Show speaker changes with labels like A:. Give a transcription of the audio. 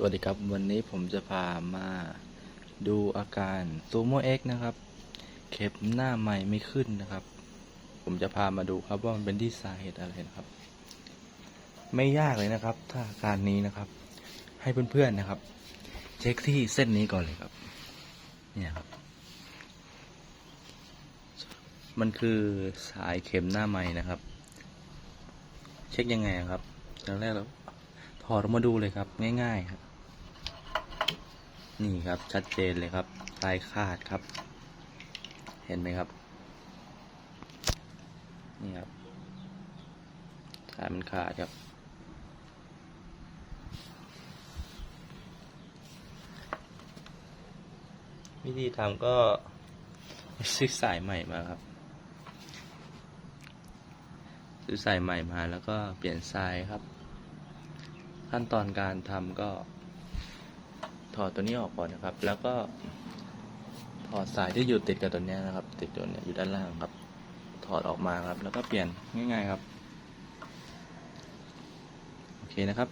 A: สวัสดีครับ วันนี้ผมจะพามาดูอาการซูโม่เอ็กนะครับ เข็มหน้าใหม่ไม่ขึ้นนะครับ ผมจะพามาดูครับว่ามันเป็นที่สาเหตุอะไรนะครับ ไม่ยากเลยนะครับ ถ้าอาการนี้นะครับ ให้เพื่อนๆนะครับ เช็คที่เส้นนี้ก่อนเลยครับ เนี่ยครับ มันคือสายเข็มหน้าไม้นะครับ เช็คยังไงครับอย่างแรกเราถอดออกมาดูเลยครับ ง่ายๆครับ นี่ครับชัดเจนเลยครับลายขาดครับ เห็นไหมครับ นี่ครับสายมันขาดครับ วิธีทำก็ซื้อสายใหม่มาครับ ซื้อสายใหม่มาแล้วก็เปลี่ยนสายครับ ขั้นตอนการทำก็ ถอดตัวนี้ออกก่อนนะครับ แล้วก็ถอดสายที่อยู่ติดกับตัวนี้นะครับ ติดตัวนี้อยู่ด้านล่างครับ ถอดออกมาครับ แล้วก็เปลี่ยนง่าย ๆครับ โอเคนะครับ